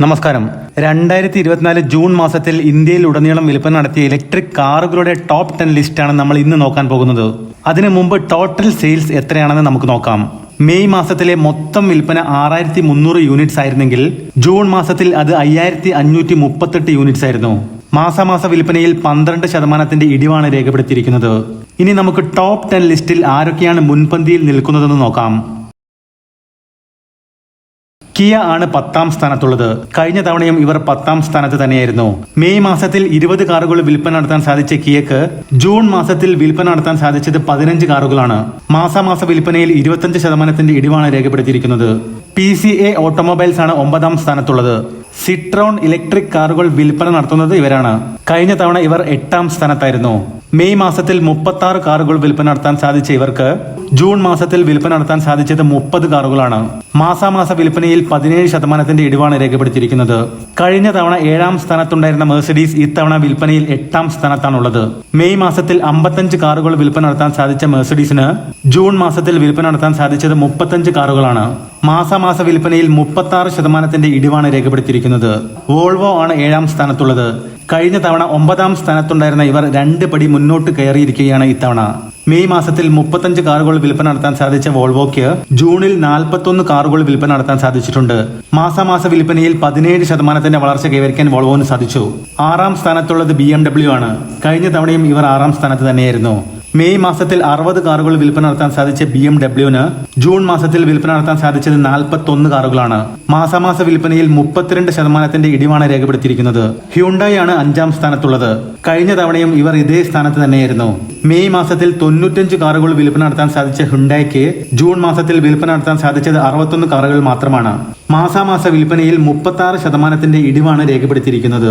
നമസ്കാരം. രണ്ടായിരത്തി ഇരുപത്തിനാല് ജൂൺ മാസത്തിൽ ഇന്ത്യയിൽ ഉടനീളം വിൽപ്പന നടത്തിയ ഇലക്ട്രിക് കാറുകളുടെ ടോപ്പ് ടെൻ ലിസ്റ്റാണ് നമ്മൾ ഇന്ന് നോക്കാൻ പോകുന്നത്. അതിനു മുമ്പ് ടോട്ടൽ സെയിൽസ് എത്രയാണെന്ന് നമുക്ക് നോക്കാം. മെയ് മാസത്തിലെ മൊത്തം വിൽപ്പന ആറായിരത്തി മുന്നൂറ് യൂണിറ്റ്സ് ആയിരുന്നെങ്കിൽ ജൂൺ മാസത്തിൽ അത് അയ്യായിരത്തി അഞ്ഞൂറ്റി മുപ്പത്തെട്ട് യൂണിറ്റ്സ് ആയിരുന്നു. മാസാമാസ വിൽപ്പനയിൽ പന്ത്രണ്ട് ശതമാനത്തിന്റെ ഇടിവാണ് രേഖപ്പെടുത്തിയിരിക്കുന്നത്. ഇനി നമുക്ക് ടോപ്പ് ടെൻ ലിസ്റ്റിൽ ആരൊക്കെയാണ് മുൻപന്തിയിൽ നിൽക്കുന്നതെന്ന് നോക്കാം. കിയ ആണ് പത്താം സ്ഥാനത്തുള്ളത്. കഴിഞ്ഞ തവണയും ഇവർ പത്താം സ്ഥാനത്ത് തന്നെയായിരുന്നു. മെയ് മാസത്തിൽ ഇരുപത് കാറുകൾ വിൽപ്പന നടത്താൻ സാധിച്ച കിയക്ക് ജൂൺ മാസത്തിൽ വിൽപ്പന നടത്താൻ സാധിച്ചത് പതിനഞ്ച് കാറുകളാണ്. മാസാമാസ വിൽപ്പനയിൽ ഇരുപത്തഞ്ച് ശതമാനത്തിന്റെ ഇടിവാണ് രേഖപ്പെടുത്തിയിരിക്കുന്നത്. പി സി എ ഓട്ടോമൊബൈൽസ് ആണ് ഒമ്പതാം സ്ഥാനത്തുള്ളത്. സിട്രോൺ ഇലക്ട്രിക് കാറുകൾ വിൽപ്പന നടത്തുന്നത് ഇവരാണ്. കഴിഞ്ഞ തവണ ഇവർ എട്ടാം സ്ഥാനത്തായിരുന്നു. മെയ് മാസത്തിൽ മുപ്പത്തി ആറ് കാറുകൾ വിൽപ്പന നടത്താൻ സാധിച്ച ഇവർക്ക് ജൂൺ മാസത്തിൽ വിൽപ്പന നടത്താൻ സാധിച്ചത് മുപ്പത് കാറുകളാണ്. മാസാമാസ വിൽപ്പനയിൽ പതിനേഴ് ശതമാനത്തിന്റെ ഇടിവാണ് രേഖപ്പെടുത്തിയിരിക്കുന്നത്. കഴിഞ്ഞ തവണ ഏഴാം സ്ഥാനത്തുണ്ടായിരുന്ന മെഴ്സഡീസ് ഇത്തവണ വിൽപ്പനയിൽ എട്ടാം സ്ഥാനത്താണുള്ളത്. മെയ് മാസത്തിൽ അമ്പത്തഞ്ച് കാറുകൾ വിൽപ്പന നടത്താൻ സാധിച്ച മെഴ്സഡീസിന് ജൂൺ മാസത്തിൽ വിൽപ്പന നടത്താൻ സാധിച്ചത് മുപ്പത്തഞ്ച് കാറുകളാണ്. മാസാമാസ വിൽപ്പനയിൽ മുപ്പത്തി ആറ് ശതമാനത്തിന്റെ ഇടിവാണ് രേഖപ്പെടുത്തിയിരിക്കുന്നത്. വോൾവോ ആണ് ഏഴാം സ്ഥാനത്തുള്ളത്. കഴിഞ്ഞ തവണ ഒമ്പതാം സ്ഥാനത്തുണ്ടായിരുന്ന ഇവർ രണ്ട് പടി മുന്നോട്ട് കയറിയിരിക്കുകയാണ് ഇത്തവണ. മെയ് മാസത്തിൽ മുപ്പത്തഞ്ച് കാറുകൾ വിൽപ്പന നടത്താൻ സാധിച്ച വോൾവോയ്ക്ക് ജൂണിൽ നാൽപ്പത്തൊന്ന് കാറുകൾ വിൽപ്പന നടത്താൻ സാധിച്ചിട്ടുണ്ട്. മാസാമാസ വിൽപ്പനയിൽ പതിനേഴ് ശതമാനത്തിന്റെ വളർച്ച കൈവരിക്കാൻ വോൾവോന് സാധിച്ചു. ആറാം സ്ഥാനത്തുള്ളത് ബി ആണ്. കഴിഞ്ഞ തവണയും ഇവർ ആറാം സ്ഥാനത്ത് തന്നെയായിരുന്നു. മെയ് മാസത്തിൽ അറുപത് കാറുകൾ വിൽപ്പന നടത്താൻ സാധിച്ച ബി എം ഡബ്ല്യുവിന് ജൂൺ മാസത്തിൽ വിൽപ്പന നടത്താൻ സാധിച്ചത് നാൽപ്പത്തൊന്ന് കാറുകളാണ്. മാസാമാസ വിൽപ്പനയിൽ മുപ്പത്തിരണ്ട് ശതമാനത്തിന്റെ ഇടിവാണ് രേഖപ്പെടുത്തിയിരിക്കുന്നത്. ഹ്യുണ്ടായി ആണ് അഞ്ചാം സ്ഥാനത്തുള്ളത്. കഴിഞ്ഞ തവണയും ഇവർ ഇതേ സ്ഥാനത്ത് തന്നെയായിരുന്നു. മെയ് മാസത്തിൽ തൊണ്ണൂറ്റഞ്ച് കാറുകൾ വിൽപ്പന നടത്താൻ സാധിച്ച ഹുണ്ടായ്ക്ക് ജൂൺ മാസത്തിൽ വിൽപ്പന നടത്താൻ സാധിച്ചത് അറുപത്തൊന്ന് കാറുകൾ മാത്രമാണ്. മാസാമാസ വിൽപ്പനയിൽ മുപ്പത്തി ആറ് ശതമാനത്തിന്റെ ഇടിവാണ് രേഖപ്പെടുത്തിയിരിക്കുന്നത്.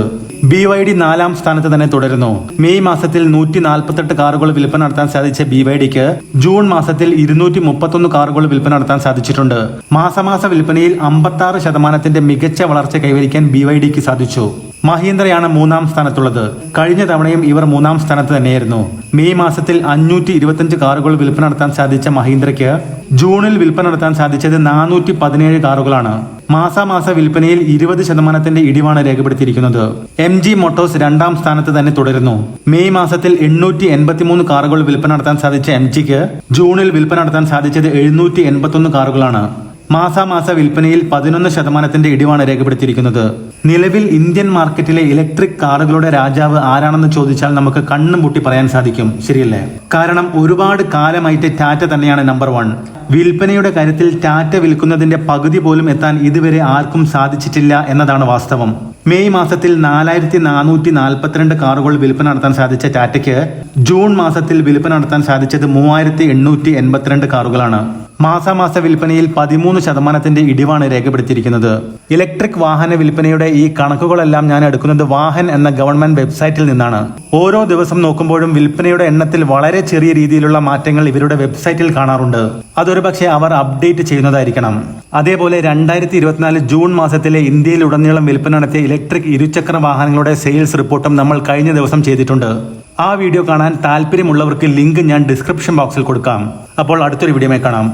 ബി വൈ ഡി നാലാം സ്ഥാനത്ത് തന്നെ തുടരുന്നു. മെയ് മാസത്തിൽ നൂറ്റി നാൽപ്പത്തെട്ട് കാറുകൾ വിൽപ്പന നടത്താൻ സാധിച്ച ബി വൈ ഡിക്ക് ജൂൺ മാസത്തിൽ ഇരുന്നൂറ്റി മുപ്പത്തൊന്ന് കാറുകൾ വിൽപ്പന നടത്താൻ സാധിച്ചിട്ടുണ്ട്. മാസമാസ വിൽപ്പനയിൽ അമ്പത്തി ആറ് ശതമാനത്തിന്റെ മികച്ച വളർച്ച കൈവരിക്കാൻ ബി വൈ ഡിക്ക് സാധിച്ചു. മഹീന്ദ്രയാണ് മൂന്നാം സ്ഥാനത്തുള്ളത്. കഴിഞ്ഞ തവണയും ഇവർ മൂന്നാം സ്ഥാനത്ത് തന്നെയായിരുന്നു. മെയ് മാസത്തിൽ അഞ്ഞൂറ്റി ഇരുപത്തിയഞ്ച് കാറുകൾ വിൽപ്പന നടത്താൻ സാധിച്ച മഹീന്ദ്രയ്ക്ക് ജൂണിൽ വിൽപ്പന നടത്താൻ സാധിച്ചത് നാനൂറ്റി പതിനേഴ് കാറുകളാണ്. മാസാമാസ വിൽപ്പനയിൽ ഇരുപത് ശതമാനത്തിന്റെ ഇടിവാണ് രേഖപ്പെടുത്തിയിരിക്കുന്നത്. എം ജി മോട്ടോഴ്സ് രണ്ടാം സ്ഥാനത്ത് തന്നെ തുടരുന്നു. മെയ് മാസത്തിൽ എണ്ണൂറ്റി എൺപത്തിമൂന്ന് കാറുകൾ വിൽപ്പന നടത്താൻ സാധിച്ച എം ജിക്ക് ജൂണിൽ വിൽപ്പന നടത്താൻ സാധിച്ചത് എഴുന്നൂറ്റി എൺപത്തൊന്ന് കാറുകളാണ്. മാസാമാസ വിൽപ്പനയിൽ പതിനൊന്ന് ശതമാനത്തിന്റെ ഇടിവാണ് രേഖപ്പെടുത്തിയിരിക്കുന്നത്. നിലവിൽ ഇന്ത്യൻ മാർക്കറ്റിലെ ഇലക്ട്രിക് കാറുകളുടെ രാജാവ് ആരാണെന്ന് ചോദിച്ചാൽ നമുക്ക് കണ്ണും പൊട്ടി പറയാൻ സാധിക്കും. ശരിയല്ലേ? കാരണം ഒരുപാട് കാലമായിട്ട് ടാറ്റ തന്നെയാണ് നമ്പർ വൺ. വിൽപ്പനയുടെ കാര്യത്തിൽ ടാറ്റ വിൽക്കുന്നതിന്റെ പകുതി പോലും എത്താൻ ഇതുവരെ ആർക്കും സാധിച്ചിട്ടില്ല എന്നതാണ് വാസ്തവം. മെയ് മാസത്തിൽ നാലായിരത്തി നാനൂറ്റി നാൽപ്പത്തിരണ്ട് കാറുകൾ വിൽപ്പന നടത്താൻ സാധിച്ച ടാറ്റയ്ക്ക് ജൂൺ മാസത്തിൽ വിൽപ്പന നടത്താൻ സാധിച്ചത് മൂവായിരത്തി എണ്ണൂറ്റി എൺപത്തിരണ്ട് കാറുകളാണ്. മാസാമാസ വിൽപ്പനയിൽ പതിമൂന്ന് ശതമാനത്തിന്റെ ഇടിവാണ് രേഖപ്പെടുത്തിയിരിക്കുന്നത്. ഇലക്ട്രിക് വാഹന വിൽപ്പനയുടെ ഈ കണക്കുകളെല്ലാം ഞാൻ എടുക്കുന്നത് വാഹൻ എന്ന ഗവൺമെന്റ് വെബ്സൈറ്റിൽ നിന്നാണ്. ഓരോ ദിവസം നോക്കുമ്പോഴും വിൽപ്പനയുടെ എണ്ണത്തിൽ വളരെ ചെറിയ രീതിയിലുള്ള മാറ്റങ്ങൾ ഇവരുടെ വെബ്സൈറ്റിൽ കാണാറുണ്ട്. അതൊരു പക്ഷേ അവർ അപ്ഡേറ്റ് ചെയ്യുന്നതായിരിക്കണം. അതേപോലെ രണ്ടായിരത്തി ഇരുപത്തിനാല് ജൂൺ മാസത്തിലെ ഇന്ത്യയിൽ ഉടനീളം വിൽപ്പന നടത്തിയ ഇലക്ട്രിക് ഇരുചക്ര വാഹനങ്ങളുടെ സെയിൽസ് റിപ്പോർട്ടും നമ്മൾ കഴിഞ്ഞ ദിവസം ചെയ്തിട്ടുണ്ട്. ആ വീഡിയോ കാണാൻ താല്പര്യമുള്ളവർക്ക് ലിങ്ക് ഞാൻ ഡിസ്ക്രിപ്ഷൻ ബോക്സിൽ കൊടുക്കാം. അപ്പോൾ അടുത്തൊരു വീഡിയോയിൽ കാണാം.